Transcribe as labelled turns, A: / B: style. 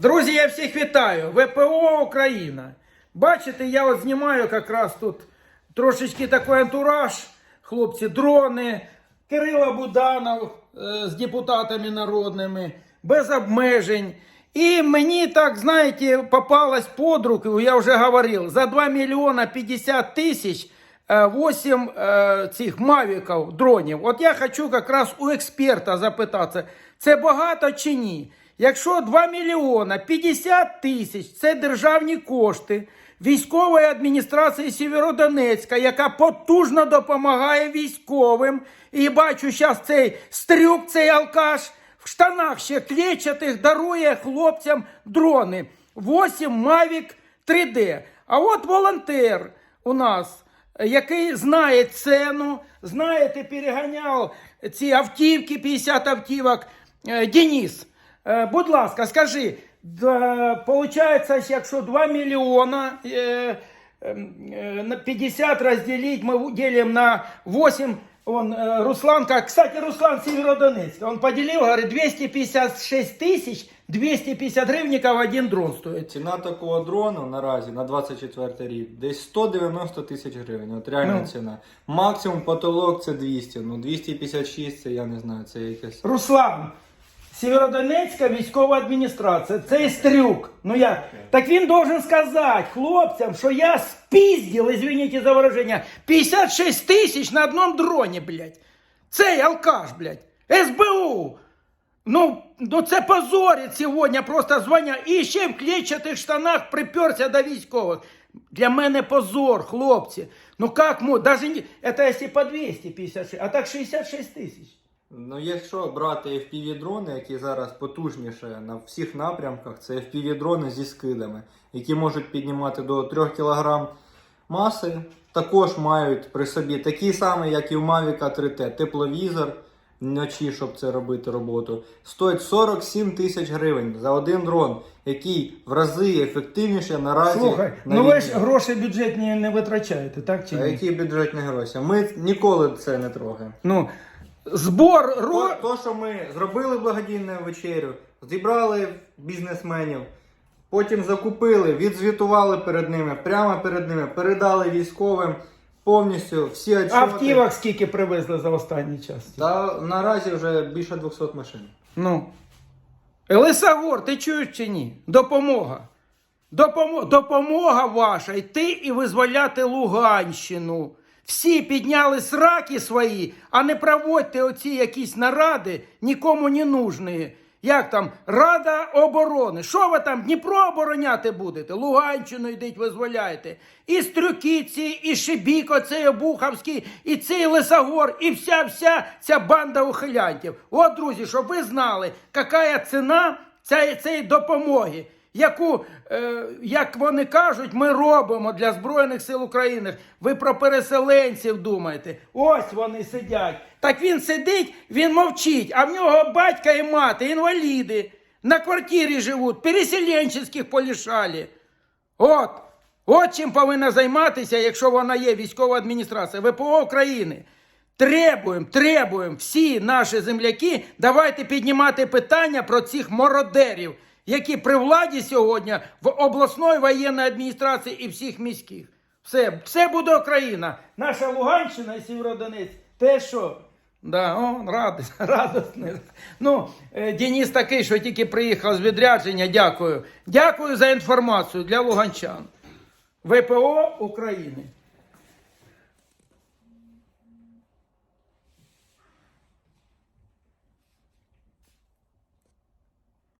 A: Друзі, я всіх вітаю. ВПО Україна. Бачите, я от знімаю якраз тут трошечки такий антураж. Хлопці, дрони, Кирило Буданов е, з депутатами народними, без обмежень. І мені так, знаєте, попалась под руку, я вже говорив, за 2 мільйона 50 тисяч 8 е, цих мавіків, дронів. От я хочу якраз у експерта запитатися, це багато чи ні? Якщо 2 мільйона 50 тисяч це державні кошти військової адміністрації Сєвєродонецька, яка потужно допомагає військовим. І бачу зараз цей стрюк, цей алкаш в штанах ще клетчатих дарує хлопцям дрони. 8 Mavic 3D. А от волонтер у нас який знає ціну, знаєте, переганяв ці автівки, 50 автівок. Е, Денис, е, будь ласка, скажи, да, получается, якщо 2 мільйона е, е, на 50 разделить, мы делим на 8, он, э, Руслан, как, кстати, Руслан Северодонецк, он поделил, говорит, 256 тысяч, 250 гривников один дрон стоит.
B: Ціна такого дрону наразі на 24 рік десь 190 тисяч гривень. От реальна
A: Ну.
B: ціна. Максимум потолок це 200. Ну 256 це я не знаю, це якесь.
A: Руслан, Сєвєродонецька військова адміністрація, цей стрюк. Ну як? Так він должен сказати хлопцям, що я спізділ, извините за выражение, 56 тисяч на одному дроні, блядь. Цей алкаш, блядь. СБУ. Ну, ну це позорить сьогодні, просто звання. І ще в клетчатих штанах приперся до військових. Для мене позор, хлопці. Ну як мо, даже не, это если по 256, а так 66 тисяч.
B: Ну, якщо брати FPV дрони, які зараз потужніше на всіх напрямках, це FPV дрони зі скидами, які можуть піднімати до 3 кг маси. Також мають при собі такі самі, як і в Mavic 3T, тепловізор вночі, щоб це робити роботу. Стоїть 47 тисяч гривень за один дрон, який в рази ефективніше наразі.
A: Слухай,
B: на
A: ну ви ж гроші бюджетні не витрачаєте, так чи
B: А які бюджетні гроші? Ми ніколи це не трогаємо.
A: Ну, збор ро...
B: то, що ми зробили благодійну вечерю, зібрали бізнесменів, потім закупили, відзвітували перед ними, прямо перед ними, передали військовим повністю всі отчоти.
A: автівок скільки привезли за останній час.
B: Та наразі вже більше 200 машин.
A: Ну. Лисагор, ти чуєш чи ні? Допомога. Допомога, допомога ваша йти і визволяти Луганщину. Всі підняли сраки свої, а не проводьте оці якісь наради нікому не нужні. Як там Рада оборони. Що ви там Дніпро обороняти будете? Луганщину йдіть, визволяйте. І Стрюкіці, і Шибік, оцей Обуховський, і цей Лисогор, і вся вся ця банда ухилянтів. От, друзі, щоб ви знали, яка ціна цієї допомоги яку, е, як вони кажуть, ми робимо для Збройних сил України. Ви про переселенців думаєте. Ось вони сидять. Так він сидить, він мовчить, а в нього батька і мати, інваліди, на квартирі живуть, переселенческих полішалі. От. От чим повинна займатися, якщо вона є військова адміністрація, ВПО України. Требуємо, требуємо всі наші земляки, давайте піднімати питання про цих мородерів, які при владі сьогодні в обласної воєнної адміністрації і всіх міських. Все, все буде Україна. Наша Луганщина і Сєвєродонець. Те що? Да, о, радість, радісний. Ну, е, Денис такий, що тільки приїхав з відрядження. Дякую. Дякую за інформацію для луганчан. ВПО України.